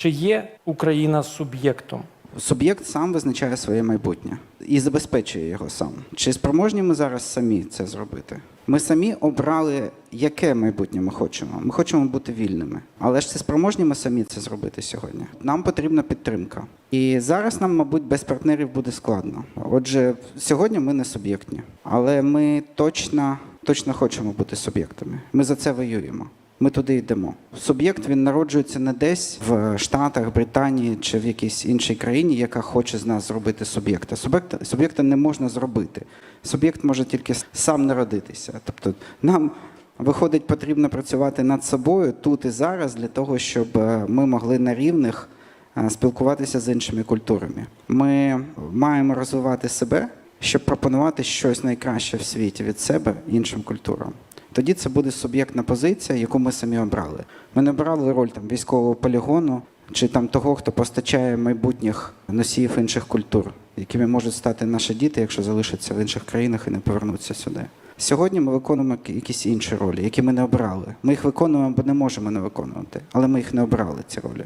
Чи є Україна суб'єктом? Суб'єкт сам визначає своє майбутнє і забезпечує його сам. Чи спроможні ми зараз самі це зробити? Ми самі обрали, яке майбутнє ми хочемо. Ми хочемо бути вільними. Але ж чи спроможні ми самі це зробити сьогодні? Нам потрібна підтримка. І зараз нам, мабуть, без партнерів буде складно. Отже, сьогодні ми не суб'єктні, але ми точно, точно хочемо бути суб'єктами. Ми за це воюємо. Ми туди йдемо. Суб'єкт він народжується не десь в Штатах, Британії чи в якійсь іншій країні, яка хоче з нас зробити суб'єкта. Суб'єкта, не можна зробити. Суб'єкт може тільки сам народитися. Тобто нам виходить, потрібно працювати над собою тут і зараз для того, щоб е, ми могли на рівних е, спілкуватися з іншими культурами. Ми маємо розвивати себе, щоб пропонувати щось найкраще в світі від себе іншим культурам. Тоді це буде суб'єктна позиція, яку ми самі обрали. Ми не обрали роль там військового полігону чи там того, хто постачає майбутніх носіїв інших культур, якими можуть стати наші діти, якщо залишаться в інших країнах і не повернуться сюди. Сьогодні ми виконуємо якісь інші ролі, які ми не обрали. Ми їх виконуємо, бо не можемо не виконувати, але ми їх не обрали, ці ролі.